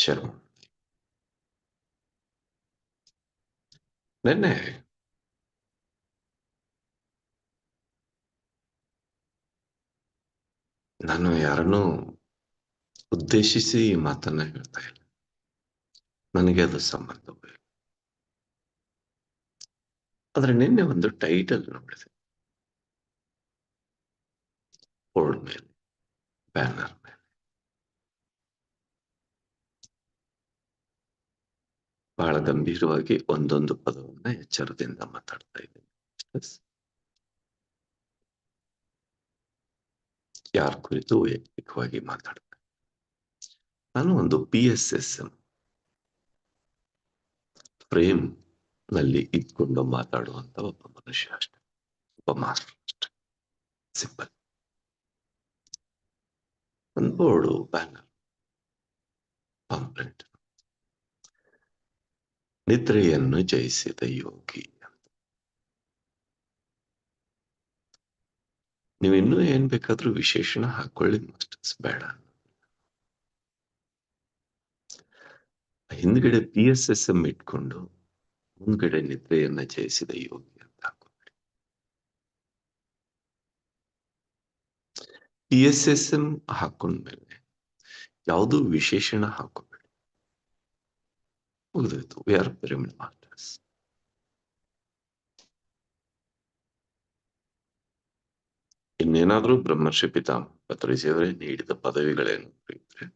ಶರ್ಮ ನಿನ್ನೆ ನಾನು ಯಾರನ್ನು ಉದ್ದೇಶಿಸಿ ಈ ಮಾತನ್ನ ಹೇಳ್ತಾ ಇಲ್ಲ ನನಗೆ ಅದು ಸಂಬಂಧ ಆದ್ರೆ ನಿನ್ನೆ ಒಂದು ಟೈಟಲ್ ನೋಡಿದೆ ಓಲ್ಡ್ ಮೇಲೆ ಬ್ಯಾನರ್ ಮೇಲೆ ಬಹಳ ಗಂಭೀರವಾಗಿ ಒಂದೊಂದು ಪದವನ್ನ ಎಚ್ಚರದಿಂದ ಮಾತಾಡ್ತಾ ಇದ್ದೀನಿ. ಯಾರ ಕುರಿತು ವೈಯಕ್ತಿಕವಾಗಿ ಮಾತಾಡ್ತೇನೆ ನಾನು ಒಂದು ಪಿ ಎಸ್ ಎಸ್ ಎಂ ಫ್ರೇಮ್ನಲ್ಲಿ ಇದ್ಕೊಂಡು ಮಾತಾಡುವಂತ ಒಬ್ಬ ಮನುಷ್ಯ ಅಷ್ಟೆ. ಒಬ್ಬ ಮಾಸ್ಟರ್ ಅಷ್ಟೆ. ಸಿಂಪಲ್ ಒಂದು ಬೋರ್ಡು ಬ್ಯಾನರ್ ಪಾಂಪ್ಲೆಂಟ್ ನಿದ್ರೆಯನ್ನು ಜಯಿಸಿದ ಯೋಗಿ. ನೀವು ಇನ್ನೂ ಏನ್ ಬೇಕಾದ್ರೂ ವಿಶೇಷಣ ಹಾಕೊಳ್ಳಿ ಮಾಸ್ಟರ್ಸ್ ಬೇಡ. ಹಿಂದ್ಗಡೆ ಪಿ ಎಸ್ ಎಸ್ ಎಂ ಇಟ್ಕೊಂಡು ಮುಂದ್ಗಡೆ ನಿದ್ರೆಯನ್ನ ಜಯಿಸಿದ ಯೋಗಿ ಅಂತ ಹಾಕೋಬೇಡಿ ಪಿ ಎಸ್ ಎಸ್ ಎಂ ಹಾಕೊಂಡ್ಮೇಲೆ ಯಾವುದೂ ವಿಶೇಷಣ ಹಾಕೋಬೇಡಿ ಆರ್ ಪಿರಮಿಡ್ ಮಾಸ್ಟರ್ಸ್ ಇನ್ನೇನಾದ್ರೂ ಬ್ರಹ್ಮರ್ಷಿ ಪಿತಾಮ ಪತ್ರಿಸಿದ್ರೆ ನೀಡಿದ ಪದವಿಗಳೇನು ಇದ್ರೆ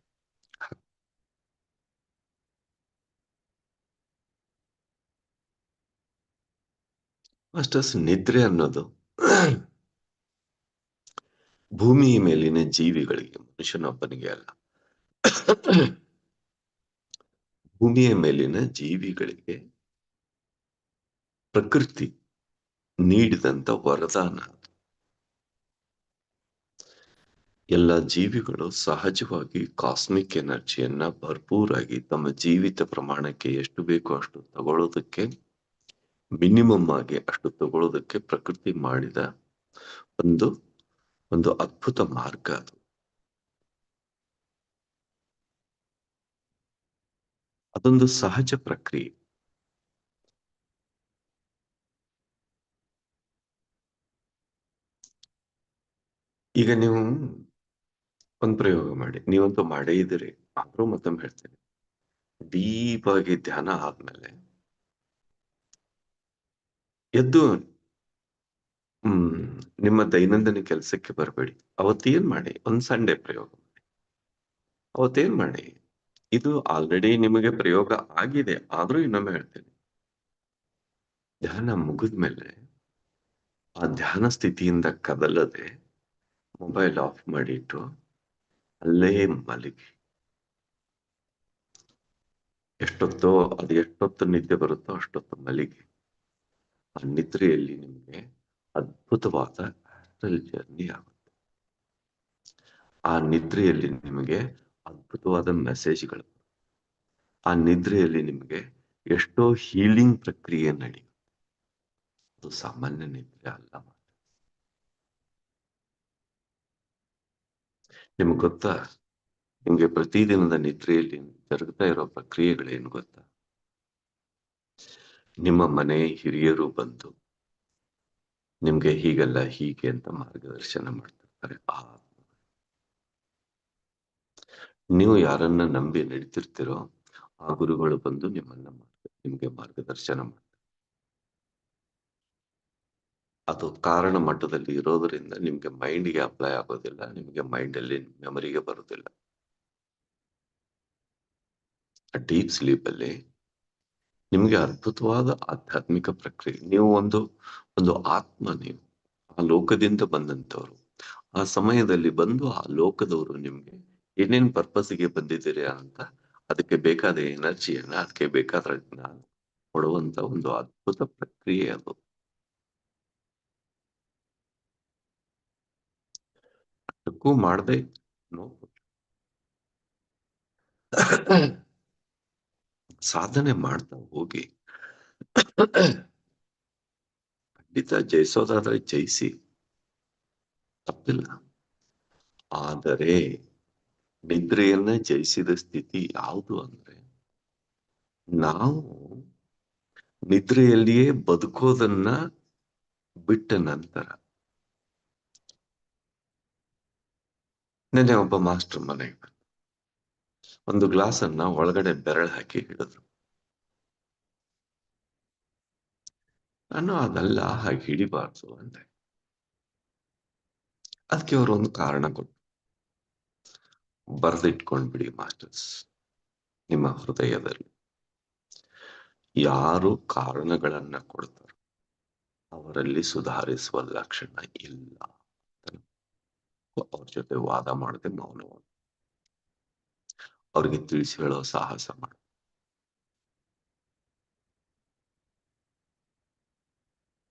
ಮಾಸ್ಟರ್ಸ್ ನಿದ್ರೆ ಅನ್ನೋದು ಭೂಮಿಯ ಮೇಲಿನ ಜೀವಿಗಳಿಗೆ ಮನುಷ್ಯನೊಬ್ಬನಿಗೆ ಅಲ್ಲ ಭೂಮಿಯ ಮೇಲಿನ ಜೀವಿಗಳಿಗೆ ಪ್ರಕೃತಿ ನೀಡಿದಂತ ವರದಾನ. ಎಲ್ಲ ಜೀವಿಗಳು ಸಹಜವಾಗಿ ಕಾಸ್ಮಿಕ್ ಎನರ್ಜಿಯನ್ನ ಭರ್ಪೂರಾಗಿ ತಮ್ಮ ಜೀವಿತ ಪ್ರಮಾಣಕ್ಕೆ ಎಷ್ಟು ಬೇಕೋ ಅಷ್ಟು ತಗೊಳ್ಳೋದಕ್ಕೆ ಮಿನಿಮಮ್ ಆಗಿ ಅಷ್ಟು ತಗೊಳ್ಳೋದಕ್ಕೆ ಪ್ರಕೃತಿ ಮಾಡಿದ ಒಂದು ಒಂದು ಅದ್ಭುತ ಮಾರ್ಗ ಅದು. ಅದೊಂದು ಸಹಜ ಪ್ರಕ್ರಿಯೆ. ಈಗ ನೀವು ಒಂದು ಪ್ರಯೋಗ ಮಾಡಿ. ನೀವಂತೂ ಮಾಡೇ ಇದ್ದೀರಿ. ಆದ್ರೂ ಮತ್ತೊಮ್ಮೆ ಹೇಳ್ತೀನಿ. ಡೀಪ್ ಆಗಿ ಧ್ಯಾನ ಆದ್ಮೇಲೆ ಎದ್ದು, ಹ್ಮ್, ನಿಮ್ಮ ದೈನಂದಿನ ಕೆಲಸಕ್ಕೆ ಬರಬೇಡಿ. ಅವತ್ತೇನ್ ಮಾಡಿ? ಒಂದ್ ಸಂಡೇ ಪ್ರಯೋಗ ಮಾಡಿ. ಅವತ್ತೇನ್ ಮಾಡಿ? ಇದು ಆಲ್ರೆಡಿ ನಿಮಗೆ ಪ್ರಯೋಗ ಆಗಿದೆ. ಆದ್ರೂ ಇನ್ನೊಮ್ಮೆ ಹೇಳ್ತೇನೆ. ಧ್ಯಾನ ಮುಗಿದ್ಮೇಲೆ ಆ ಧ್ಯಾನ ಸ್ಥಿತಿಯಿಂದ ಕದಲದೆ ಮೊಬೈಲ್ ಆಫ್ ಮಾಡಿಟ್ಟು ಅಲ್ಲೇ ಮಲಗಿ. ಎಷ್ಟೊತ್ತೋ, ಅದು ಎಷ್ಟೊತ್ತು ನಿದ್ದೆ ಬರುತ್ತೋ ಅಷ್ಟೊತ್ತು ಮಲಗಿ. ಆ ನಿದ್ರೆಯಲ್ಲಿ ನಿಮಗೆ ಅದ್ಭುತವಾದ ಆಸ್ಟ್ರಲ್ ಜರ್ನಿ ಆಗುತ್ತೆ. ಆ ನಿದ್ರೆಯಲ್ಲಿ ನಿಮಗೆ ಅದ್ಭುತವಾದ ಮೆಸೇಜ್ಗಳು ಆ ನಿದ್ರೆಯಲ್ಲಿ ನಿಮಗೆ ಎಷ್ಟೋ ಹೀಲಿಂಗ್ ಪ್ರಕ್ರಿಯೆ ನಡೆಯುತ್ತೆ. ಅದು ಸಾಮಾನ್ಯ ನಿದ್ರೆ ಅಲ್ಲ ನಿಮ್ಗೆ ಗೊತ್ತಾ? ನಿಮ್ಗೆ ಪ್ರತಿದಿನದ ನಿದ್ರೆಯಲ್ಲಿ ಜರುಗ್ತಾ ಇರೋ ಪ್ರಕ್ರಿಯೆಗಳೇನು ಗೊತ್ತಾ? ನಿಮ್ಮ ಮನೆ ಹಿರಿಯರು ಬಂದು ನಿಮ್ಗೆ ಹೀಗಲ್ಲ ಹೀಗೆ ಅಂತ ಮಾರ್ಗದರ್ಶನ ಮಾಡ್ತಿರ್ತಾರೆ. ಆ ನೀವು ಯಾರನ್ನ ನಂಬಿ ನಡೀತಿರ್ತೀರೋ ಆ ಗುರುಗಳು ಬಂದು ನಿಮ್ಮನ್ನ ನಿಮ್ಗೆ ಮಾರ್ಗದರ್ಶನ ಮಾಡ್ತಾರೆ. ಅದು ಕಾರಣ ಮಟ್ಟದಲ್ಲಿ ಇರೋದ್ರಿಂದ ನಿಮ್ಗೆ ಮೈಂಡ್ಗೆ ಅಪ್ಲೈ ಆಗೋದಿಲ್ಲ, ನಿಮ್ಗೆ ಮೈಂಡ್ ಅಲ್ಲಿ ಮೆಮರಿಗೆ ಬರೋದಿಲ್ಲ. ಡೀಪ್ ಸ್ಲೀಪ್ ಅಲ್ಲಿ ನಿಮ್ಗೆ ಅದ್ಭುತವಾದ ಆಧ್ಯಾತ್ಮಿಕ ಪ್ರಕ್ರಿಯೆ, ನೀವು ಒಂದು ಒಂದು ಆತ್ಮ ನೀವು, ಆ ಲೋಕದಿಂದ ಬಂದಂತವ್ರು ಆ ಸಮಯದಲ್ಲಿ ಬಂದು ಆ ಲೋಕದವರು ನಿಮ್ಗೆ ಏನೇನ್ ಪರ್ಪಸ್ಗೆ ಬಂದಿದ್ದೀರಿ ಅಂತ ಅದಕ್ಕೆ ಬೇಕಾದ ಎನರ್ಜಿಯನ್ನ ಅದಕ್ಕೆ ಬೇಕಾದ ಜ್ಞಾನ ಕೊಡುವಂತ ಒಂದು ಅದ್ಭುತ ಪ್ರಕ್ರಿಯೆ ಅದು. ಅದಕ್ಕೂ ಮಾಡದೆ ಸಾಧನೆ ಮಾಡ್ತಾ ಹೋಗಿ. ಖಂಡಿತ ಜಯಿಸೋದಾದ್ರೆ ಜಯಿಸಿ. ತಪ್ಪಿಲ್ಲ. ಆದರೆ ನಿದ್ರೆಯನ್ನ ಜಯಿಸಿದ ಸ್ಥಿತಿ ಯಾವುದು ಅಂದ್ರೆ, ನಾವು ನಿದ್ರೆಯಲ್ಲಿಯೇ ಬದುಕೋದನ್ನ ಬಿಟ್ಟ ನಂತರ, ನೆನ್ನೆ ಒಬ್ಬ ಮಾಸ್ಟರ್ ಮನೆಗೆ ಬಂದ ಒಂದು ಗ್ಲಾಸ್ ಅನ್ನ ಒಳಗಡೆ ಬೆರಳು ಹಾಕಿ ಹಿಡಿದ್ರು. ನಾನು ಅದಲ್ಲ ಹಾಗೆ ಹಿಡಿಬಾರ್ದು ಅಂದೆ. ಅದಕ್ಕೆ ಅವರು ಒಂದು ಕಾರಣ ಕೊಟ್ಟು ಬರೆದಿಟ್ಕೊಂಡ್ಬಿಡಿ ಮಾಸ್ಟರ್ಸ್. ನಿಮ್ಮ ಹೃದಯದಲ್ಲಿ. ಯಾರು ಕಾರಣಗಳನ್ನ ಕೊಡ್ತಾರೋ ಅವರಲ್ಲಿ ಸುಧಾರಿಸುವ ಲಕ್ಷಣ ಇಲ್ಲ ಅವ್ರ ಜೊತೆ ವಾದ ಮಾಡದೆ ಮೌನವ ಅವ್ರಿಗೆ ತಿಳಿಸಿ ಹೇಳೋ ಸಾಹಸ ಮಾಡ.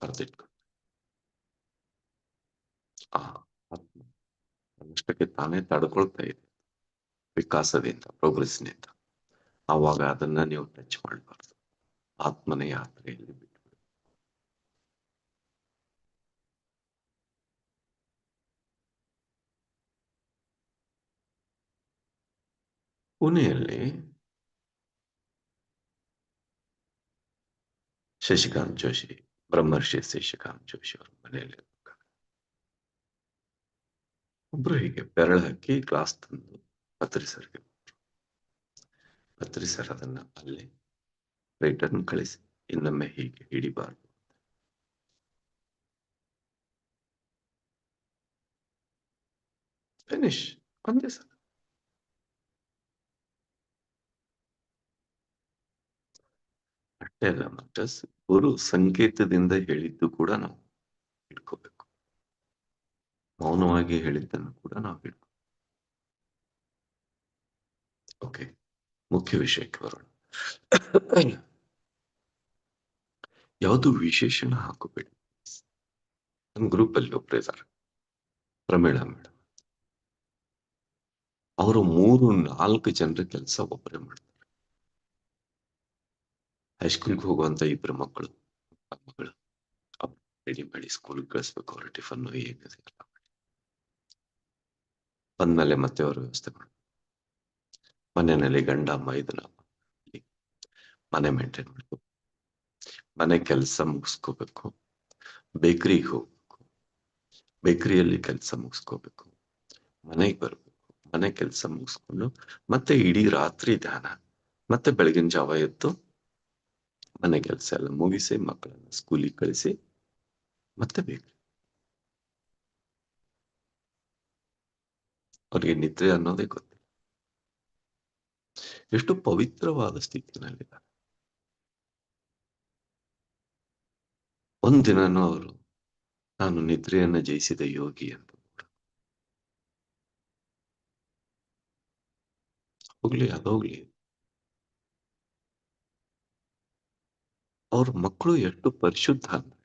ಬರೆದಿಟ್ಕೊಂಡು ಆ, ಆತ್ಮ. ತಾನೇ ತಡ್ಕೊಳ್ತಾ ಇದೆ. ವಿಕಾಸದಿಂದ ಪ್ರೋಗ್ರೆಸ್ನಿಂದ ಆವಾಗ ಅದನ್ನ ನೀವು ಟಚ್ ಮಾಡಬಾರ್ದು. ಆತ್ಮನ ಯಾತ್ರೆಯಲ್ಲಿ ಬಿಟ್ಟು ಪುಣೆಯಲ್ಲಿ ಶಶಿಕಾಂತ್ ಜೋಶಿ, ಬ್ರಹ್ಮರ್ಷಿ ಶಶಿಕಾಂತ್ ಜೋಶಿ ಅವ್ರ ಮನೆಯಲ್ಲಿ ಒಬ್ರು ಹೀಗೆ ಬೆರಳು ಹಾಕಿ ಗ್ಲಾಸ್ ತಂದು ಪತ್ರಿ ಸರ್ಗೆ ಪತ್ರಿ ಸರ್ ಅದನ್ನ ಅಲ್ಲಿ ರೈಟರ್ನ್ ಕಳಿಸಿ. ಇನ್ನೊಮ್ಮೆ ಹೀಗೆ ಹಿಡಿಬಾರ್ದು. ಫಿನಿಶ್ ಒಂದೇ ಸಲ. ಅಷ್ಟೇ ಅಲ್ಲ ಮಾಸ್ಟರ್ಸ್ ಗುರು ಸಂಕೇತದಿಂದ ಹೇಳಿದ್ದು ಕೂಡ ನಾವು ಇಟ್ಕೋಬೇಕು. ಮೌನವಾಗಿ ಹೇಳಿದ್ದನ್ನು ಕೂಡ ನಾವು ಇಟ್ಕೋ ಓಕೆ ಮುಖ್ಯ ವಿಷಯಕ್ಕೆ ಬರೋಣ. ಯಾವುದು ವಿಶೇಷಣ ಹಾಕೋಬೇಡಿ. ನಮ್ಮ ಗ್ರೂಪ್ ಅಲ್ಲಿ ಒಬ್ರು ಇದ್ದಾರೆ ಪ್ರಮೇಳ ಮೇಡಮ್ ಅವರು ಮೂರು, ನಾಲ್ಕು ಜನರ ಕೆಲಸ ಒಬ್ಬರೇ ಮಾಡ್ತಾರೆ. ಹೈಸ್ಕೂಲ್ಗೆ ಹೋಗುವಂತ ಇಬ್ಬರು ಮಕ್ಕಳು. ಮಕ್ಕಳು. ರೆಡಿ ಮಾಡಿ ಸ್ಕೂಲ್ಗೆ ಕಳಿಸ್ಬೇಕು. ಅವ್ರ ಟಿಫನ್ ಏನಿದೆ ಬಂದ್ಮೇಲೆ ಮತ್ತೆ ಅವರು ವ್ಯವಸ್ಥೆ ಮಾಡಿ ಮನೆಯಲ್ಲಿ ಗಂಡ, ಅಮ್ಮ ಇದನ್ನ ಮನೆ ಮೇಂಟೈನ್ ಮಾಡ್ಕೋಬೇಕು ಮನೆ ಕೆಲಸ ಮುಗಿಸ್ಕೋಬೇಕು. ಬೇಕರಿಗೆ ಹೋಗ್ಬೇಕು. ಬೇಕರಿಯಲ್ಲಿ ಕೆಲಸ ಮುಗಿಸ್ಕೋಬೇಕು. ಮನೆಗೆ ಬರಬೇಕು. ಮನೆ ಕೆಲಸ ಮುಗಿಸ್ಕೊಂಡು ಮತ್ತೆ ಇಡೀ ರಾತ್ರಿ ಧ್ಯಾನ. ಮತ್ತೆ ಬೆಳಗಿನ ಜಾವ ಎದ್ದು ಮನೆ ಕೆಲಸ ಎಲ್ಲ ಮುಗಿಸಿ ಮಕ್ಕಳನ್ನ ಸ್ಕೂಲಿಗೆ ಕಳಿಸಿ ಮತ್ತೆ ಬೇಕ್ರಿ. ಅವ್ರಿಗೆ ನಿದ್ರೆ ಅನ್ನೋದೇ ಗೊತ್ತಿಲ್ಲ. ಎಷ್ಟು ಪವಿತ್ರವಾದ ಸ್ಥಿತಿನಲ್ಲಿದ್ದಾರೆ. ಒಂದಿನನೂ ಅವರು ನಾನು ನಿದ್ರೆಯನ್ನು ಜಯಿಸಿದ ಯೋಗಿ ಅಂತ ಹೋಗ್ಲಿ ಅದೋಗ್ಲಿ ಅವ್ರ ಮಕ್ಕಳು ಎಷ್ಟು ಪರಿಶುದ್ಧ ಅಂದ್ರೆ,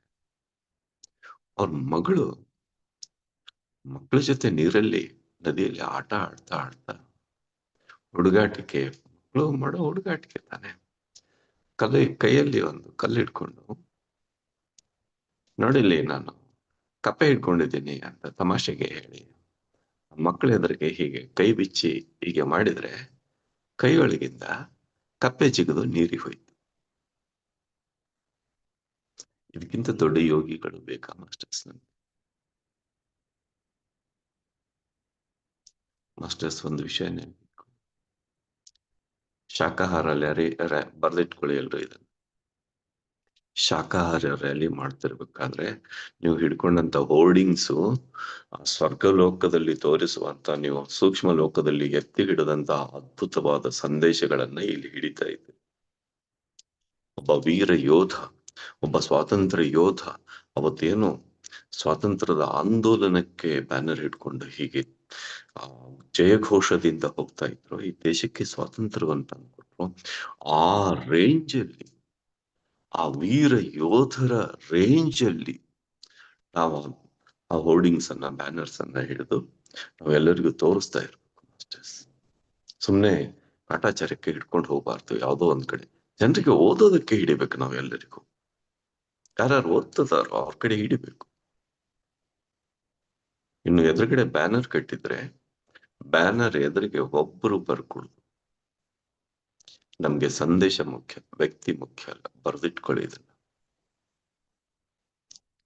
ಅವ್ರ ಮಗಳು ಮಕ್ಕಳ ಜೊತೆ ನೀರಲ್ಲಿ, ನದಿಯಲ್ಲಿ ಆಟ ಆಡ್ತಾ ಆಡ್ತಾ, ಹುಡುಗಾಟಿಕೆ ಮಕ್ಕಳು ಮಾಡೋ ಹುಡುಗಾಟಿಕೆ ತಾನೆ ಕಲೆ ಕೈಯಲ್ಲಿ ಒಂದು ಕಲ್ಲು ಇಟ್ಕೊಂಡು ನೋಡಿಲಿ ನಾನು ಕಪ್ಪೆ ಇಟ್ಕೊಂಡಿದ್ದೀನಿ ಅಂತ ತಮಾಷೆಗೆ ಹೇಳಿ, ಮಕ್ಕಳ ಎದುರಿಗೆ ಹೀಗೆ ಕೈ ಬಿಚ್ಚಿ ಹೀಗೆ ಮಾಡಿದ್ರೆ, ಕೈಯೊಳಗಿಂದ ಕಪ್ಪೆ ಜಿಗಿದು ನೀರಿ ಹೋಯ್ತು. ಇದಕ್ಕಿಂತ ದೊಡ್ಡ ಯೋಗಿಗಳು ಬೇಕಾ ಮಾಸ್ಟರ್ಸ್ ಮಾಸ್ಟರ್ಸ್, ಒಂದು ವಿಷಯ ನೆನಪಿಟ್ಕೊ ಶಾಕಾಹಾರ ಲ್ಯಾರಿ ಬರ್ದಿಟ್ಕೊಳ್ಳಿ ಎಲ್ರು ಇದನ್ನ. ಶಾಖಾಹಾರ ರ್ಯಾಲಿ ಮಾಡ್ತಿರ್ಬೇಕಾದ್ರೆ ನೀವು ಹಿಡ್ಕೊಂಡಂತ ಹೋರ್ಡಿಂಗ್ಸು ಸ್ವರ್ಗ ಲೋಕದಲ್ಲಿ ತೋರಿಸುವಂತ, ನೀವು ಸೂಕ್ಷ್ಮ ಲೋಕದಲ್ಲಿ ಎತ್ತಿ ಹಿಡಿದಂತ ಅದ್ಭುತವಾದ ಸಂದೇಶಗಳನ್ನ ಇಲ್ಲಿ ಹಿಡಿತಾ ಇದೆ. ಒಬ್ಬ ವೀರ ಯೋಧ, ಒಬ್ಬ ಸ್ವಾತಂತ್ರ್ಯ ಯೋಧ ಅವತ್ತೇನು ಸ್ವಾತಂತ್ರ್ಯದ ಆಂದೋಲನಕ್ಕೆ ಬ್ಯಾನರ್ ಹಿಡ್ಕೊಂಡು ಹೀಗೆ ಆ ಜಯಘೋಷದಿಂದ ಹೋಗ್ತಾ ಇದ್ರು ಈ ದೇಶಕ್ಕೆ ಸ್ವಾತಂತ್ರ್ಯವನ್ನು ತಂದ್ಕೊಟ್ರು ಆ ರೇಂಜ್ ಅಲ್ಲಿ ಆ ವೀರ ಯೋಧರ ರೇಂಜ್ ಅಲ್ಲಿ ನಾವು ಆ ಹೋರ್ಡಿಂಗ್ಸ್ ಅನ್ನ ಬ್ಯಾನರ್ಸ್ ಅನ್ನ ಹಿಡಿದು ನಾವೆಲ್ಲರಿಗೂ ತೋರಿಸ್ತಾ ಇರ್ಬೇಕು ಮಾಸ್ಟರ್ಸ್ ಸುಮ್ನೆ ಕಾಟಾಚಾರಕ್ಕೆ ಹಿಡ್ಕೊಂಡು ಹೋಗ್ಬಾರ್ದು ಯಾವ್ದೋ ಒಂದ್ ಕಡೆ ಜನರಿಗೆ ಓದೋದಕ್ಕೆ ಹಿಡಿಬೇಕು ನಾವೆಲ್ಲರಿಗೂ ಯಾರು ಓದ್ತದಾರೋ ಅವ್ರ ಕಡೆ ಹಿಡಿಬೇಕು ಇನ್ನು ಎದುರುಗಡೆ ಬ್ಯಾನರ್ ಕಟ್ಟಿದ್ರೆ ಬ್ಯಾನರ್ ಎದುರಿಗೆ ಒಬ್ಬರು ಬರ್ಕೊಡುದು. ನಮ್ಗೆ ಸಂದೇಶ ಮುಖ್ಯ, ವ್ಯಕ್ತಿ ಮುಖ್ಯ ಅಲ್ಲ, ಬರೆದಿಟ್ಕೊಳ್ಳಿ ಇದನ್ನ.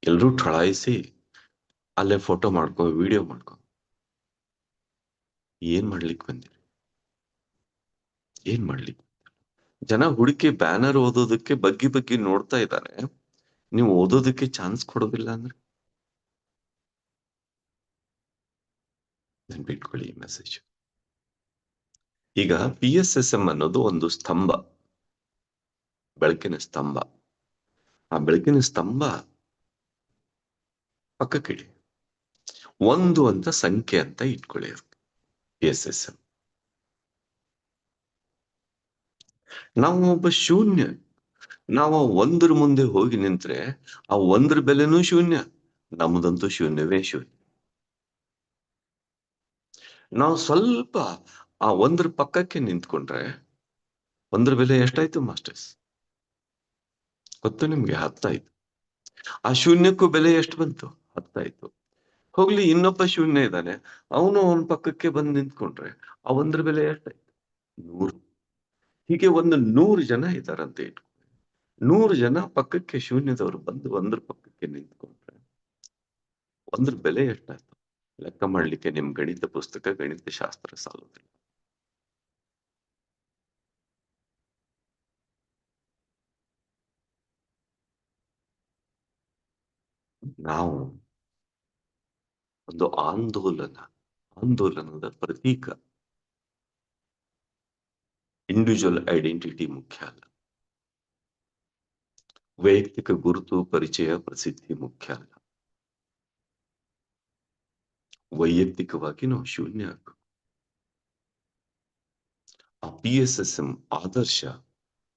ಎಲ್ರೂ ಠಳಾಯಿಸಿ ಅಲ್ಲೇ ಫೋಟೋ ಮಾಡ್ಕೊ, ವಿಡಿಯೋ ಮಾಡ್ಕೊ. ಏನ್ ಮಾಡ್ಲಿಕ್ಕೆ ಬಂದಿರಿ? ಏನ್ ಮಾಡ್ಲಿಕ್ಕೆ ಜನ ಹುಡುಕಿ ಬ್ಯಾನರ್ ಓದೋದಕ್ಕೆ ಬಗ್ಗಿ ಬಗ್ಗಿ ನೋಡ್ತಾ ಇದ್ದಾರೆ ನೀವು ಓದೋದಕ್ಕೆ ಚಾನ್ಸ್ ಕೊಡೋದಿಲ್ಲ ಅಂದ್ರೆ? ನೆನ್ಪಿಟ್ಕೊಳ್ಳಿ ಈ ಮೆಸೇಜ್ ಈಗ ಪಿ ಎಸ್ ಎಸ್ ಎಂ ಅನ್ನೋದು ಒಂದು ಸ್ತಂಭ. ಬೆಳಕಿನ ಸ್ತಂಭ. ಆ ಬೆಳಕಿನ ಸ್ತಂಭ ಪಕ್ಕಕ್ಕಿಡಿ ಒಂದು ಅಂತ ಸಂಖ್ಯೆ ಅಂತ ಇಟ್ಕೊಳ್ಳಿ ಪಿ ಎಸ್ ಎಸ್ ಎಂ ನಾವು ಒಬ್ಬ ಶೂನ್ಯ. ನಾವು ಒಂದ್ರ ಮುಂದೆ ಹೋಗಿ ನಿಂತ್ರೆ ಆ ಒಂದ್ರ ಬೆಲೆನೂ ಶೂನ್ಯ. ನಮ್ದಂತೂ ಶೂನ್ಯವೇ ಶೂನ್ಯ. ನಾವು ಸ್ವಲ್ಪ ಆ ಒಂದ್ರ ಪಕ್ಕಕ್ಕೆ ನಿಂತ್ಕೊಂಡ್ರೆ ಒಂದ್ರ ಬೆಲೆ ಎಷ್ಟಾಯ್ತು ಮಾಸ್ಟರ್ಸ್? ಗೊತ್ತು ನಿಮ್ಗೆ? ಹತ್ತಾಯ್ತು. ಆ ಶೂನ್ಯಕ್ಕೂ ಬೆಲೆ ಎಷ್ಟು ಬಂತು? ಹತ್ತಾಯ್ತು. ಹೋಗ್ಲಿ, ಇನ್ನೊಬ್ಬ ಶೂನ್ಯ ಇದ್ದಾನೆ. ಅವನು ಅವನ ಪಕ್ಕಕ್ಕೆ ಬಂದು ನಿಂತ್ಕೊಂಡ್ರೆ ಆ ಒಂದ್ರ ಬೆಲೆ ಎಷ್ಟಾಯ್ತು? ನೂರು. ಹೀಗೆ ಒಂದು ನೂರು ಜನ ಇದ್ದಾರಂತ ಇಟ್ಕೊಳ್ಳಿ ನೂರು ಜನ ಪಕ್ಕಕ್ಕೆ ಶೂನ್ಯದವರು ಬಂದು ಒಂದ್ರ ಪಕ್ಕಕ್ಕೆ ನಿಂತ್ಕೊಂಡ್ರೆ ಒಂದ್ರ ಬೆಲೆ ಎಷ್ಟಾಯ್ತು? ಲೆಕ್ಕ ಮಾಡಲಿಕ್ಕೆ ನಿಮ್ಮ ಗಣಿತ ಪುಸ್ತಕ ಗಣಿತ ಶಾಸ್ತ್ರ ಸಾಲೋದಿಲ್ಲ. ನಾವು ಒಂದು ಆಂದೋಲನ, ಆಂದೋಲನದ ಪ್ರತೀಕ. ಇಂಡಿವಿಜುವಲ್ ಐಡೆಂಟಿಟಿ ಮುಖ್ಯ ಅಲ್ಲ. ವೈಯಕ್ತಿಕ ಗುರುತು, ಪರಿಚಯ, ಪ್ರಸಿದ್ಧಿ ಮುಖ್ಯ ಅಲ್ಲ. ವೈಯಕ್ತಿಕವಾಗಿ ನಾವು ಶೂನ್ಯ ಆಗ್ಬೇಕು. ಆ ಪಿ ಎಸ್ ಎಸ್ ಎಂ ಆದರ್ಶ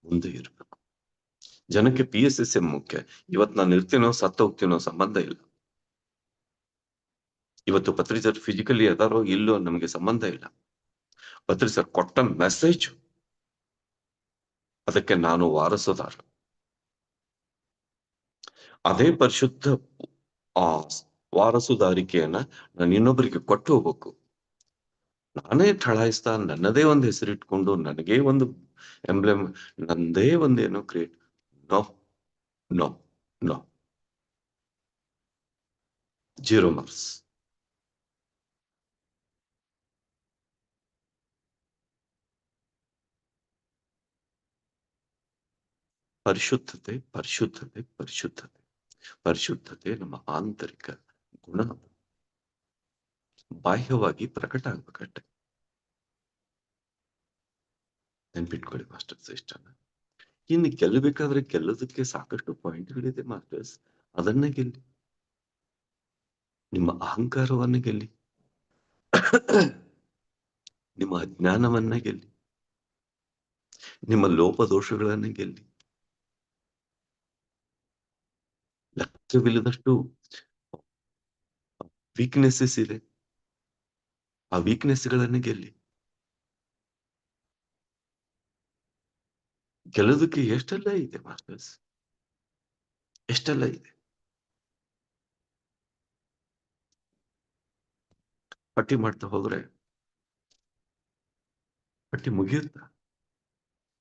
ಮುಂದೆ ಇರಬೇಕು. ಜನಕ್ಕೆ ಪಿ ಎಸ್ ಎಸ್ ಎಂ ಮುಖ್ಯ. ಇವತ್ ನಾನು ಇರ್ತೀನೋ, ಸತ್ತ ಹೋಗ್ತೀನೋ ಸಂಬಂಧ ಇಲ್ಲ. ಇವತ್ತು ಪತ್ರಿಸರ್ ಫಿಸಿಕಲಿ ಅದಾರೋ ಇಲ್ಲೋ ನಮಗೆ ಸಂಬಂಧ ಇಲ್ಲ. ಪತ್ರಿಸರ್ ಕೊಟ್ಟ ಮೆಸೇಜ್ ಅದಕ್ಕೆ ನಾನು ವಾರಸುದಾರ. ಅದೇ ಪರಿಶುದ್ಧ ಆ ವಾರಸುದಾರಿಕೆಯನ್ನ ನಾನು ಇನ್ನೊಬ್ಬರಿಗೆ ಕೊಟ್ಟು ಹೋಗ್ಬೇಕು. ನಾನೇ ಠಳಾಯಿಸ್ತಾ ನನ್ನದೇ ಒಂದು ಹೆಸರಿಟ್ಕೊಂಡು ನನಗೇ ಒಂದು ಎಂಬ್ಲೆಮ್, ನಂದೇ ಒಂದೇನೋ create, no no no. Zero marks. ಪರಿಶುದ್ಧತೆ ಪರಿಶುದ್ಧತೆ ಪರಿಶುದ್ಧತೆ. ಪರಿಶುದ್ಧತೆ ನಮ್ಮ ಆಂತರಿಕ ಗುಣ ಬಾಹ್ಯವಾಗಿ ಪ್ರಕಟ ಆಗ್ಬೇಕಷ್ಟೆ. ನೆನ್ಪಿಟ್ಕೊಳ್ಳಿ ಮಾಸ್ಟರ್ಸ್ ಇಷ್ಟನ್ನ ಇನ್ನು ಗೆಲ್ಲಬೇಕಾದ್ರೆ ಗೆಲ್ಲೋದಕ್ಕೆ ಸಾಕಷ್ಟು ಪಾಯಿಂಟ್ಗಳಿದೆ ಮಾಸ್ಟರ್ಸ್. ಅದನ್ನ ಗೆಲ್ಲಿ. ನಿಮ್ಮ ಅಹಂಕಾರವನ್ನ ಗೆಲ್ಲಿ. ನಿಮ್ಮ ಅಜ್ಞಾನವನ್ನ ಗೆಲ್ಲಿ. ನಿಮ್ಮ ಲೋಪದೋಷಗಳನ್ನ ಗೆಲ್ಲಿ. ಲಕ್ಷ್ಯವಿಲ್ಲದಷ್ಟು ವೀಕ್ನೆಸ್ಸಸ್ ಇದೆ. ಆ ವೀಕ್ನೆಸ್ಗಳನ್ನು ಗೆಲ್ಲಿ. ಗೆಲ್ಲೋದಕ್ಕೆ ಎಷ್ಟೆಲ್ಲ ಇದೆ, ಮಾಸ್ಟರ್ಸ್? ಎಷ್ಟೆಲ್ಲ ಇದೆ? ಪಟ್ಟಿ ಮಾಡ್ತಾ ಹೋದ್ರೆ, ಪಟ್ಟಿ ಮುಗಿಯುತ್ತ?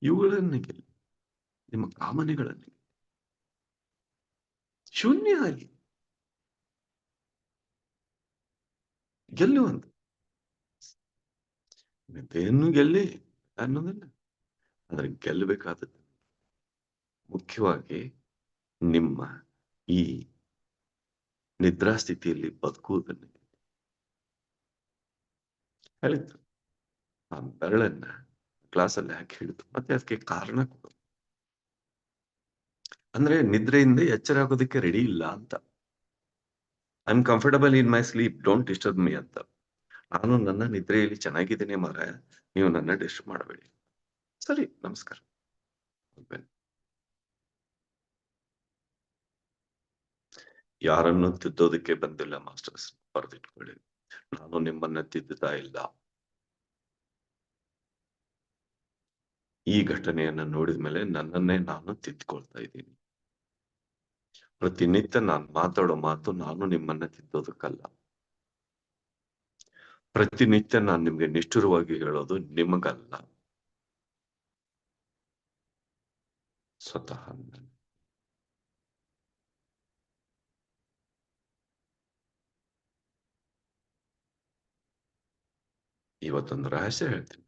ಇವುಗಳನ್ನು ಗೆಲ್ಲಿ, ನಿಮ್ಮ ಕಾಮನೆಗಳನ್ನು ಶೂನ್ಯ ಆಗಿ. ಗೆಲ್ಲುವಂತ ನಿದ್ದೆಯನ್ನು ಗೆಲ್ಲಿ ಅನ್ನೋದಿಲ್ಲ. ಆದ್ರೆ ಗೆಲ್ಲಬೇಕಾದದ್ದು ಮುಖ್ಯವಾಗಿ ನಿಮ್ಮ ಈ ನಿದ್ರಾ ನಿದ್ರಾಸ್ಥಿತಿಯಲ್ಲಿ ಬದುಕುವುದನ್ನು. ಹೇಳಿದ್ದು. ಆ ಬೆರಳನ್ನ ಕ್ಲಾಸಲ್ಲಿ ಹಾಕಿ ಹಿಡಿದು ಮತ್ತೆ ಅದಕ್ಕೆ ಕಾರಣ ಅಂದ್ರೆ ನಿದ್ರೆಯಿಂದ ಎಚ್ಚರ ಆಗೋದಕ್ಕೆ ರೆಡಿ ಇಲ್ಲ ಅಂತ. I am comfortable in my sleep don't disturb me ಅಂತ. ನಾನು ನನ್ನ ನಿದ್ರೆಯಲ್ಲಿ ಚೆನ್ನಾಗಿದ್ದೇನೆ ಮಾರಾಯ ನೀವು ನನ್ನ ಡಿಸ್ಟರ್ಬ್ ಮಾಡಬೇಡಿ. ಸರಿ, ನಮಸ್ಕಾರ. ಯಾರನ್ನು ತಿದ್ದೋದಕ್ಕೆ ಬಂದಿಲ್ಲ, ಮಾಸ್ಟರ್ಸ್. ಬರೆದಿಟ್ಕೊಳ್ಳಿ. ನಾನು ನಿಮ್ಮನ್ನ ತಿದ್ದುತ್ತಾ ಇಲ್ಲ. ಈ ಘಟನೆಯನ್ನ ನೋಡಿದ ಮೇಲೆ ನನ್ನನ್ನೇ ನಾನು ತಿದ್ಕೊಳ್ತಾ ಇದ್ದೀನಿ. ಪ್ರತಿನಿತ್ಯ ನಾನು ಮಾತಾಡೋ ಮಾತು ನಾನು ನಿಮ್ಮನ್ನ ತಿದ್ದೋದಕ್ಕಲ್ಲ. ಪ್ರತಿನಿತ್ಯ ನಾನು ನಿಮ್ಗೆ ನಿಷ್ಠುರವಾಗಿ ಹೇಳೋದು ನಿಮಗಲ್ಲ. ಸ್ವತಃ. ಇವತ್ತೊಂದು ರಹಸ್ಯ ಹೇಳ್ತೀನಿ.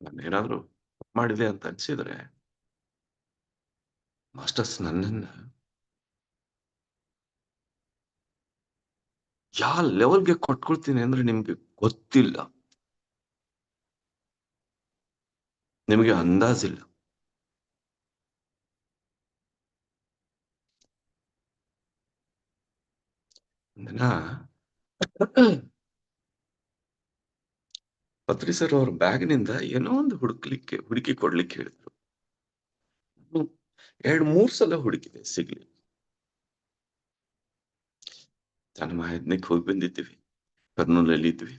ನಾನೇನಾದ್ರೂ ಏನಾದರೂ ಮಾಡಿದೆ ಅಂತ ಅನ್ಸಿದ್ರೆ ಮಾಸ್ಟರ್ಸ್ ನನ್ನನ್ನ ಯಾವ ಲೆವೆಲ್ಗೆ ಕೊಟ್ಕೊಳ್ತೀನಿ ಅಂದ್ರೆ ನಿಮ್ಗೆ ಗೊತ್ತಿಲ್ಲ. ನಿಮಗೆ ಅಂದಾಜಿಲ್ಲ. ಒಂದಿನ ಪತ್ರಿ ಸರ್ ಅವ್ರ ಬ್ಯಾಗ್ನಿಂದ ಏನೋ ಒಂದು ಹುಡುಕ್ಲಿಕ್ಕೆ, ಹುಡುಕಿ ಕೊಡ್ಲಿಕ್ಕೆ ಹೇಳಿದ್ರು. ಎರಡ್ ಮೂರ್ ಸಲ ಹುಡುಕಿದೆ ಸಿಗ್ಲಿ. ಜನ್ಮಯಜ್ಞಕ್ಕೆ ಹೋಗಿ ಬಂದಿದ್ದೀವಿ. ಕರ್ನೂಲಲ್ಲಿ ಇದ್ವಿ.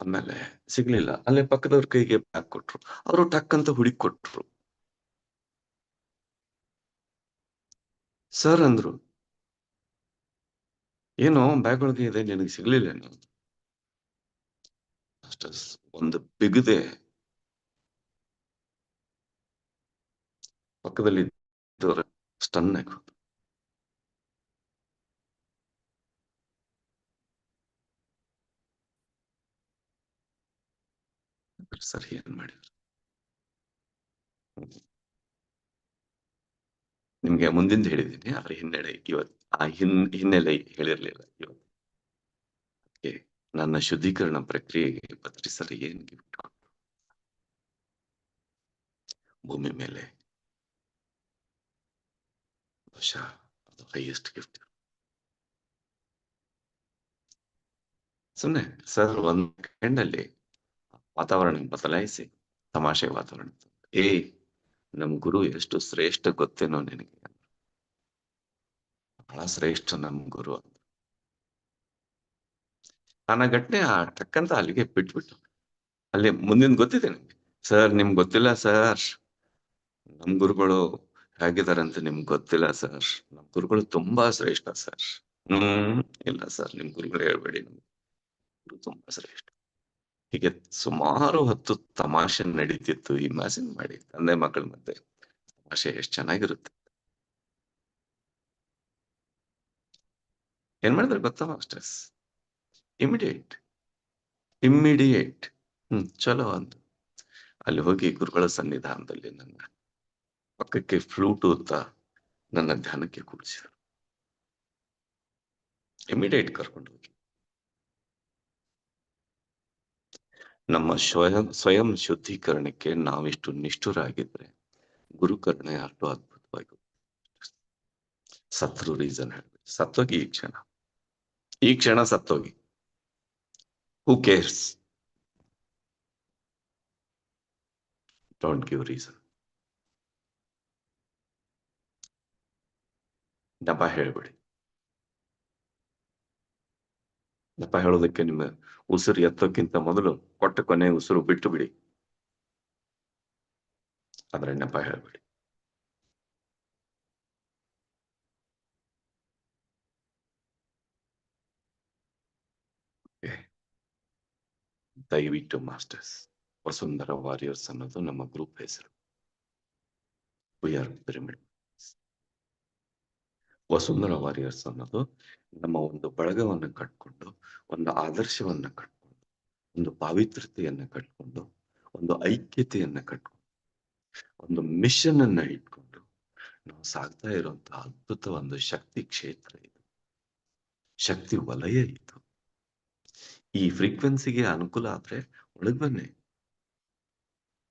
ಆಮೇಲೆ ಸಿಗ್ಲಿಲ್ಲ. ಅಲ್ಲೇ ಪಕ್ಕದವ್ರ ಕೈಗೆ ಬ್ಯಾಗ್ ಕೊಟ್ರು. ಅವರು ಟಕ್ ಅಂತ ಹುಡುಕಿ ಕೊಟ್ರು. ಸರ್ ಅಂದ್ರು, ಏನೋ ಬ್ಯಾಗ್ ಒಳಗೆ ಇದೆ, ನಿನಗೆ ಸಿಗ್ಲಿಲ್ಲ ಅಷ್ಟೇ ಒಂದು ಬಿಗದೆ ಪಕ್ಕದಲ್ಲಿ ಇದ್ದವ್ರ ಸ್ಟನ್ ಆಗಿ ಹೋದ್ರು. ಸರ್ ಏನ್ ಮಾಡಿದ್ರು ನಿಮ್ಗೆ ಮುಂದಿಂದ ಹೇಳಿದ್ದೀನಿ ಆದ್ರೆ ಹಿನ್ನೆಲೆ ಇವತ್ತು ಆ ಹಿನ್ ಹಿನ್ನೆಲೆ ಹೇಳಿರ್ಲಿಲ್ಲ ಇವತ್ತು ನನ್ನ ಶುದ್ಧೀಕರಣ ಪ್ರಕ್ರಿಯೆಗೆ ಪತ್ರಿ ಸರ್ ಏನ್ ಗಿಫ್ಟ್ ಭೂಮಿ ಮೇಲೆ. ಹೈಯೆಸ್ಟ್ ಗಿಫ್ಟ್ ಸುಮ್ನೆ ಸರ್ ಒಂದ್ ಹೆಣ್ಣಲ್ಲಿ ವಾತಾವರಣ ಬದಲಾಯಿಸಿ, ತಮಾಷೆ ವಾತಾವರಣ. ಏ, ನಮ್ ಗುರು ಎಷ್ಟು ಶ್ರೇಷ್ಠ ಗೊತ್ತೇನೋ ನಿನಗೆ. ಬಹಳ ಶ್ರೇಷ್ಠ ನಮ್ ಗುರು ಅಂತ. ನಾನು ಆ ಘಟನೆ ಆ ಟಕ್ಕಂತ ಅಲ್ಲಿಗೆ ಬಿಟ್ಬಿಟ್ಟು ಅಲ್ಲಿ ಮುಂದಿನ ಗೊತ್ತಿದೆ ನಿಮ್ಗೆ. ಸರ್, ನಿಮ್ಗೆ ಗೊತ್ತಿಲ್ಲ ಸರ್. ನಮ್ ಗುರುಗಳು ಹೇಗಿದ್ದಾರೆ ಅಂತ ನಿಮ್ಗೆ ಗೊತ್ತಿಲ್ಲ ಸರ್. ನಮ್ ಗುರುಗಳು ತುಂಬಾ ಶ್ರೇಷ್ಠ ಸರ್. ಹ್ಮ್, ಇಲ್ಲ ಸರ್, ನಿಮ್ ಗುರುಗಳು ಹೇಳ್ಬೇಡಿ ಗುರು ತುಂಬಾ ಶ್ರೇಷ್ಠ. ಹೀಗೆ ಸುಮಾರು ಹತ್ತು ತಮಾಷೆ ನಡೀತಿತ್ತು, ಇಮ್ಯಾಜಿನ್ ಮಾಡಿ, ತಂದೆ ಮಕ್ಕಳ ಮಧ್ಯೆ. ತಮಾಷೆ ಎಷ್ಟು ಚೆನ್ನಾಗಿರುತ್ತೆ. ಏನ್ ಮಾಡಿದ್ರೆ ಗೊತ್ತಾ ಮಾಸ್ಟರ್ಸ್ ಇಮಿಡಿಯೇಟ್ ಇಮ್ಮಿಡಿಯೇಟ್ ಹ್ಮ್, ಚಲೋ ಅಂತ. ಅಲ್ಲಿ ಹೋಗಿ ಗುರುಗಳ ಸನ್ನಿಧಾನದಲ್ಲಿ ನನ್ನ ಪಕ್ಕಕ್ಕೆ ಫ್ಲೂಟ್ ಅಂತ ನನ್ನ ಧ್ಯಾನಕ್ಕೆ ಕೂಡಿಸಿದ್ರು ಇಮಿಡಿಯೇಟ್ ಕರ್ಕೊಂಡು ಹೋಗಿ. ನಮ್ಮ ಸ್ವಯಂ ಸ್ವಯಂ ಶುದ್ಧೀಕರಣಕ್ಕೆ ನಾವಿಷ್ಟು ನಿಷ್ಠುರಾಗಿದ್ರೆ ಗುರುಕರಣೆ ಅಷ್ಟು ಅದ್ಭುತವಾಗಿ ಸತ್ರು ರೀಸನ್ ಹೇಳ್ಬೇಕು. ಸತ್ತೋಗಿ ಈ ಕ್ಷಣ. ಈ ಕ್ಷಣ ಸತ್ತೋಗಿ ಹೂ cares? Don't give reason. ನೆಪ ಹೇಳ್ಬೇಡಿ ದಪ ಹೇಳೋದಕ್ಕೆ ನಿಮ್ಮ ಉಸಿರು ಎತ್ತೋಕ್ಕಿಂತ ಮೊದಲು ಕೊಟ್ಟ ಕೊನೆ ಉಸಿರು ಬಿಟ್ಟು ಬಿಡಿ ಆದ್ರೆ ನೆಪ ಹೇಳ್ಬೇಡಿ ದಯವಿಟ್ಟು ಮಾಸ್ಟರ್ಸ್, ವಸುಂಧರ ವಾರಿಯರ್ಸ್ ಅನ್ನೋದು ನಮ್ಮ ಗ್ರೂಪ್ ಹೆಸರು. We are pyramid Vasundhara warriors ಅನ್ನೋದು ನಮ್ಮ ಒಂದು ಬಳಗವನ್ನ ಕಟ್ಕೊಂಡು, ಒಂದು ಆದರ್ಶವನ್ನ ಕಟ್ಕೊಂಡು, ಒಂದು ಪಾವಿತ್ರತೆಯನ್ನ ಕಟ್ಕೊಂಡು, ಒಂದು ಐಕ್ಯತೆಯನ್ನ ಕಟ್ಕೊಂಡು, ಒಂದು ಮಿಷನ್ ಅನ್ನ ಇಟ್ಕೊಂಡು ನಾವು ಸಾಗ್ತಾ ಇರುವಂತಹ ಅದ್ಭುತ ಒಂದು ಶಕ್ತಿ ಕ್ಷೇತ್ರ ಇದು. ಶಕ್ತಿ ವಲಯ ಇದು. ಈ ಫ್ರೀಕ್ವೆನ್ಸಿಗೆ ಅನುಕೂಲ ಆದ್ರೆ ಒಳಗ್ ಬನ್ನಿ.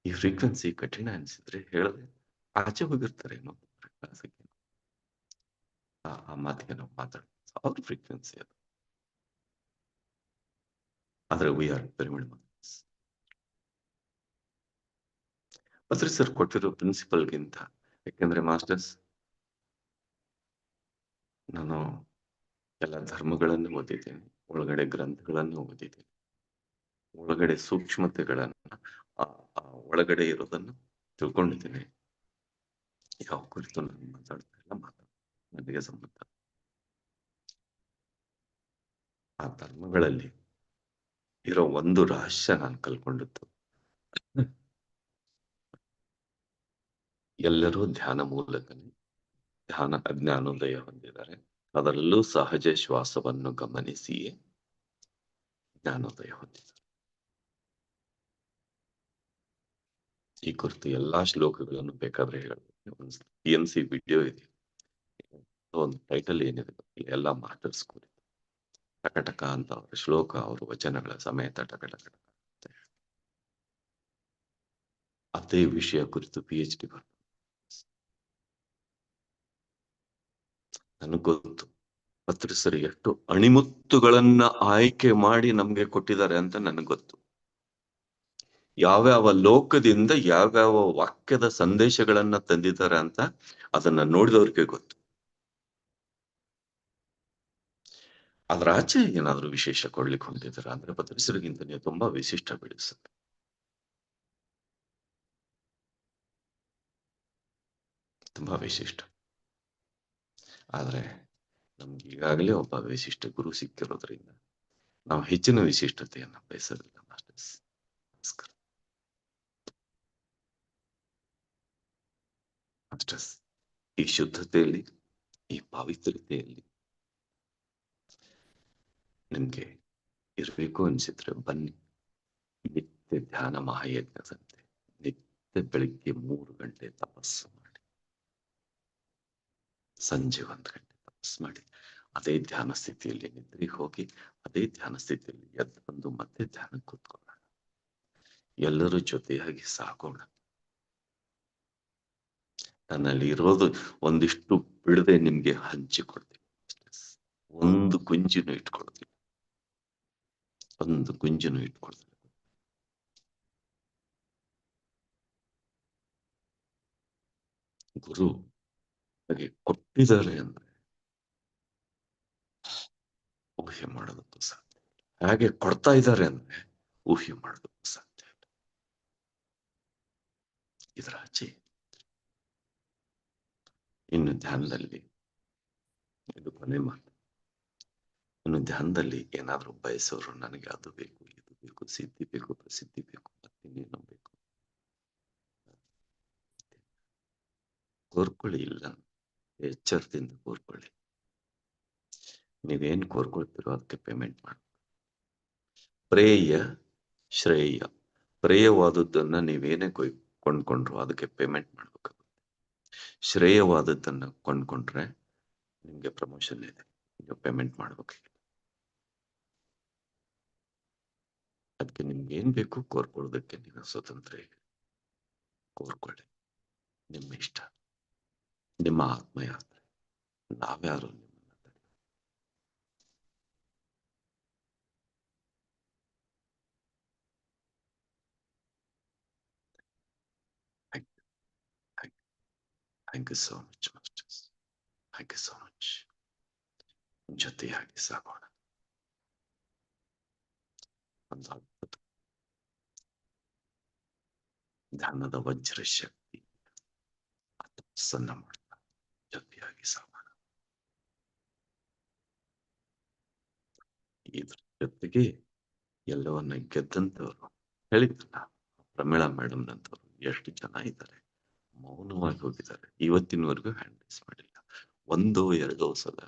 ಈ ಫ್ರೀಕ್ವೆನ್ಸಿ ಕಠಿಣ ಅನಿಸಿದ್ರೆ ಹೇಳದೆ ಆಚೆ ಹೋಗಿರ್ತಾರೆ ಕೆಲಸಕ್ಕೆ ಆ ಮಾತಿಗೆ ನಾವು ಮಾತಾಡ್ತೀವಿ ಅವ್ರ ಫ್ರೀಕ್ವೆನ್ಸಿ ಅದು. ಆದ್ರೆ we are pyramid Patri sir ಕೊಟ್ಟಿರೋ ಪ್ರಿನ್ಸಿಪಲ್ಗಿಂತ ಯಾಕೆಂದ್ರೆ ಮಾಸ್ಟರ್ಸ್ ನಾನು ಎಲ್ಲ ಧರ್ಮಗಳನ್ನು ಓದಿದ್ದೇನೆ. ಒಳಗಡೆ ಗ್ರಂಥಗಳನ್ನು ಓದಿದ್ದೇನೆ ಒಳಗಡೆ ಸೂಕ್ಷ್ಮತೆಗಳನ್ನ ಒಳಗಡೆ ಇರೋದನ್ನು ತಿಳ್ಕೊಂಡಿದ್ದೇನೆ. ಯಾವ ಕುರಿತು ನಾನು ಮಾತಾಡ್ತಾ ಇಲ್ಲ ಸಂಬಂಧ. ಆ ಧರ್ಮಗಳಲ್ಲಿ ಇರೋ ಒಂದು ರಹಸ್ಯ ನಾನು ಕಲ್ಕೊಂಡಿತ್ತು ಎಲ್ಲರೂ ಧ್ಯಾನ ಮೂಲಕನೇ ಧ್ಯಾನ ಅಜ್ಞಾನೋದಯ ಹೊಂದಿದ್ದಾರೆ. ಅದರಲ್ಲೂ ಸಹಜ ಶ್ವಾಸವನ್ನು ಗಮನಿಸಿಯೇ ಜ್ಞಾನೋದಯ ಹೊಂದಿದ ಈ ಕುರಿತು ಎಲ್ಲಾ ಶ್ಲೋಕಗಳನ್ನು ಬೇಕಾದ್ರೆ ಹೇಳ್ಬೇಕು ಒಂದು ಪಿ ಎನ್ ಸಿ ವಿಡಿಯೋ ಇದೆ. ಒಂದು ಟೈಟಲ್ ಏನಿದೆ? ಎಲ್ಲ ಕುರಿತು ಟಕಟಕ ಟಕ ಅಂತ ಅವರ ಶ್ಲೋಕ, ಅವರ ವಚನಗಳ ಸಮೇತ ಟಕಟಕ. ಅದೇ ವಿಷಯ ಕುರಿತು ಪಿ ಎಚ್ ಡಿ ಬರ್ತಾರೆ ನನಗೆ ಗೊತ್ತು ಪತ್ರಿಸರು ಎಷ್ಟು ಅಣಿಮುತ್ತುಗಳನ್ನ ಆಯ್ಕೆ ಮಾಡಿ ನಮ್ಗೆ ಕೊಟ್ಟಿದ್ದಾರೆ ಅಂತ ನನಗೆ ಗೊತ್ತು ಯಾವ್ಯಾವ ಲೋಕದಿಂದ ಯಾವ್ಯಾವ ವಾಕ್ಯದ ಸಂದೇಶಗಳನ್ನ ತಂದಿದ್ದಾರೆ ಅಂತ ಅದನ್ನ ನೋಡಿದವ್ರಿಗೆ ಗೊತ್ತು. ಅದ್ರ ಆಚೆ ಏನಾದ್ರೂ ವಿಶೇಷ ಕೊಡ್ಲಿಕ್ಕೆ ಹೊಂದಿದ್ದಾರೆ ಅಂದ್ರೆ ಪತ್ರಿಸರಿಗಿಂತ ನೀವು ತುಂಬಾ ವಿಶಿಷ್ಟ ಬಿಡಿಸುತ್ತೆ ತುಂಬಾ ವಿಶಿಷ್ಟ. ಆದ್ರೆ ನಮ್ಗೆ ಈಗಾಗಲೇ ಒಬ್ಬ ವಿಶಿಷ್ಟ ಗುರು ಸಿಕ್ಕಿರೋದ್ರಿಂದ ನಾವು ಹೆಚ್ಚಿನ ವಿಶಿಷ್ಟತೆಯನ್ನು ಬಯಸೋದಿಲ್ಲ ಮಾಸ್ಟರ್ಸ್. ನಮಸ್ಕಾರ. ಮಾಸ್ಟರ್ಸ್, ಈ ಶುದ್ಧತೆಯಲ್ಲಿ, ಈ ಪಾವಿತ್ರ್ಯತೆಯಲ್ಲಿ ನಿಮ್ಗೆ ಇರಬೇಕು ಅನ್ಸಿದ್ರೆ ಬನ್ನಿ. ನಿತ್ಯ ಧ್ಯಾನ ಮಹಾಯಜ್ಞದಂತೆ, ನಿತ್ಯ ಬೆಳಿಗ್ಗೆ ಮೂರು ಗಂಟೆ ತಪಸ್ಸು. ಸಂಜೆ ಒಂದು ಗಂಟೆ ಮಾಡಿ, ಅದೇ ಧ್ಯಾನ ಸ್ಥಿತಿಯಲ್ಲಿ ನಿದ್ರೆಗೆ ಹೋಗಿ, ಅದೇ ಧ್ಯಾನ ಸ್ಥಿತಿಯಲ್ಲಿ ಎದ್ದು ಬಂದು ಮತ್ತೆ ಧ್ಯಾನ ಕೂತ್ಕೊಳ್ಳೋಣ. ಎಲ್ಲರೂ ಜೊತೆಯಾಗಿ ಸಾಕೋಣ ನನ್ನಲ್ಲಿ ಇರೋದು ಒಂದಿಷ್ಟು ಬಿಡದೆ ನಿಮ್ಗೆ ಹಂಚಿಕೊಡ್ತೀನಿ ಒಂದು ಗುಂಜಿನೂ ಇಟ್ಕೊಳ್ತೀನಿ ಒಂದು ಗುಂಜಿನೂ ಇಟ್ಕೊಳ್ತೀನಿ ಗುರು ಹಾಗೆ ಕೊಟ್ಟಿದ್ದಾರೆ ಅಂದ್ರೆ ಊಹೆ ಮಾಡೋದಕ್ಕೂ ಸಾಧ್ಯ. ಹಾಗೆ ಕೊಡ್ತಾ ಇದ್ದಾರೆ ಅಂದ್ರೆ ಊಹೆ ಮಾಡೋದಕ್ಕೂ ಸಾಧ್ಯ ಇದರ ಆಚೆ ಇನ್ನು ಧ್ಯಾನದಲ್ಲಿ ಇದು ಕೊನೆ ಮಾತು. ಇನ್ನು ಧ್ಯಾನದಲ್ಲಿ ಏನಾದರೂ ಬಯಸೋರು ನನಗೆ ಅದು ಬೇಕು, ಇದು ಬೇಕು, ಸಿದ್ಧಿ ಬೇಕು, ಪ್ರಸಿದ್ಧಿ ಬೇಕು ಮತ್ತಿನ್ನೇನು ಬೇಕು? ಕೋರ್ಕೊಳ್ಳಿ ಇಲ್ಲ. ಎಚ್ಚರದಿಂದ ಕೋರ್ಕೊಳ್ಳಿ. ನೀವೇನ್ ಕೋರ್ಕೊಳ್ತೀರೋ ಅದಕ್ಕೆ ಪೇಮೆಂಟ್ ಮಾಡಿ. ಪ್ರೇಯ, ಶ್ರೇಯ. ಪ್ರೇಯವಾದದ್ದನ್ನ ನೀವೇನೇ ಕೊಯ್, ಕೊಂಡ್ಕೊಂಡ್ರು ಅದಕ್ಕೆ ಪೇಮೆಂಟ್ ಮಾಡ್ಬೇಕಾಗುತ್ತೆ. ಶ್ರೇಯವಾದದ್ದನ್ನ ಕೊಂಡ್ಕೊಂಡ್ರೆ ನಿಮ್ಗೆ ಪ್ರಮೋಷನ್ ಇದೆ. ನೀವು ಪೇಮೆಂಟ್ ಮಾಡ್ಬೇಕಾಗಿಲ್ಲ ಅದಕ್ಕೆ ನಿಮ್ಗೆ ಏನ್ ಬೇಕು ಕೋರ್ಕೊಳ್ಳೋದಕ್ಕೆ ನೀವು ಸ್ವತಂತ್ರ ಕೋರ್ಕೊಳ್ಳಿ. ನಿಮ್ಮ ಇಷ್ಟ. ನಿಮ್ಮ ಆತ್ಮಯಾತ್ರೆ ನಾವ್ಯಾರು ನಿಮ್ಮನ್ನ ತಡೆಯೋದು? Thank you so much masters thank you so much ಜೊತೆಯಾಗಿ ಸಾಗೋಣ. ಒಂದು ಧ್ಯಾನದ ವಜ್ರ ಶಕ್ತಿ ತಪಸ್ಸನ್ನ ಮಾಡ್ತಾ ಜೊತೆಯಾಗಿ ಇದ್ರ ಜೊತೆಗೆ ಎಲ್ಲವನ್ನ ಗೆದ್ದಂತವರು ಹೇಳಿದ್ರಲ್ಲ ಪ್ರಮೀಳಾ ಮೇಡಮ್ ನಂತವ್ರು ಎಷ್ಟು ಜನ ಇದ್ದಾರೆ? ಮೌನವಾಗಿ ಹೋಗಿದ್ದಾರೆ. ಇವತ್ತಿನವರೆಗೂ ಹ್ಯಾಂಡ್ ಮಾಡಿಲ್ಲ. ಒಂದೋ ಎರಡೋ ಸಲ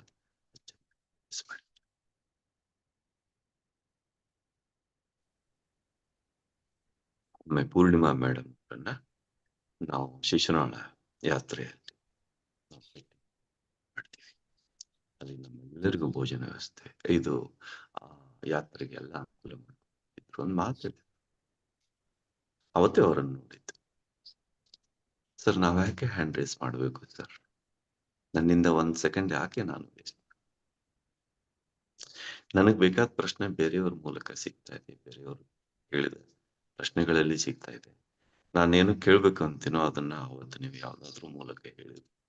ಒಮ್ಮೆ ಪೂರ್ಣಿಮಾ ಮೇಡಮ್ ನಾವು ಶಿಶುನಾಳ ಯಾತ್ರೆಯಲ್ಲಿ ಮಾಡ್ತೀವಿ ಭೋಜನ ವ್ಯವಸ್ಥೆ. ಇದು, ಆ, ಯಾತ್ರೆಗೆಲ್ಲ ಅನುಕೂಲ ಮಾಡಿದ್ರು ಒಂದು ಮಾತು ಅವತ್ತೇ ಅವರನ್ನು ನೋಡಿದ್ದು. ಸರ್, ನಾವ್ ಯಾಕೆ ಹ್ಯಾಂಡ್ ರೈಸ್ ಮಾಡಬೇಕು, ಸರ್? ನನ್ನಿಂದ ಒಂದ್ ಸೆಕೆಂಡ್ ಯಾಕೆ ನಾನು ವೇಸ್ಟ್ ನನಗ್ ಬೇಕಾದ ಪ್ರಶ್ನೆ ಬೇರೆಯವ್ರ ಮೂಲಕ ಸಿಗ್ತಾ ಇದೆ. ಬೇರೆಯವರು ಕೇಳಿದ ಪ್ರಶ್ನೆಗಳಲ್ಲಿ ಸಿಗ್ತಾ ಇದೆ. ನಾನೇನು ಕೇಳ್ಬೇಕು ಅಂತೀನೋ ಅದನ್ನ ಅವತ್ತು ನೀವು ಯಾವ್ದಾದ್ರು ಮೂಲಕ ಹೇಳಿದ್ರಿ.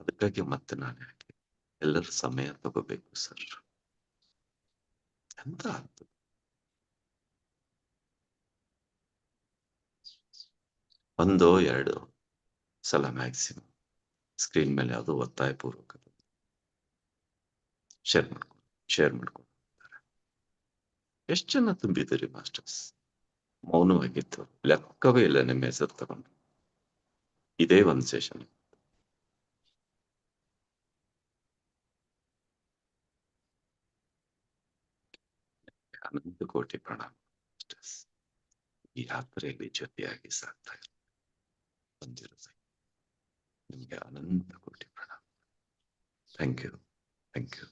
ಅದಕ್ಕಾಗಿ ಮತ್ತೆ ನಾನು ಯಾಕೆ ಎಲ್ಲರ ಸಮಯ ತಗೋಬೇಕು ಸರ್ ಅಂತ ಆಗ್ತದೆ ಒಂದೋ, ಎರಡು ಸಲ ಮ್ಯಾಕ್ಸಿಮಮ್ ಸ್ಕ್ರೀನ್ ಮೇಲೆ ಅದು ಒತ್ತಾಯ ಪೂರ್ವಕ. ಶೇರ್ ಮಾಡ್ಕೊಂಡು ಶೇರ್ ಮಾಡ್ಕೊಂಡು ಎಷ್ಟು ಜನ ತುಂಬಿದ್ದೀರಿ ಮಾಸ್ಟರ್ಸ್ ಮೌನವಾಗಿತ್ತು ಲೆಕ್ಕವೇ ಇಲ್ಲ, ನಿಮ್ಮ ಹೆಸರು ತಗೊಂಡು. ಇದೇ ಒಂದು ಸೆಷನ್ ಅನಂತ ಕೋಟಿ ಪ್ರಣಾಮ ಮಾಸ್ಟರ್ಸ್ ಈ ಯಾತ್ರೆಯಲ್ಲಿ ಜೊತೆಯಾಗಿ ಸಾಗ್ತಾ ಇರೋ ಬಂದಿರೋದು ನಿಮಗೆ ಅನಂತ ಕೋಟಿ ಪ್ರಣಾಮ thank you thank you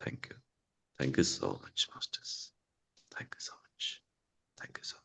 thank you thank you so much masters thank you so much thank you so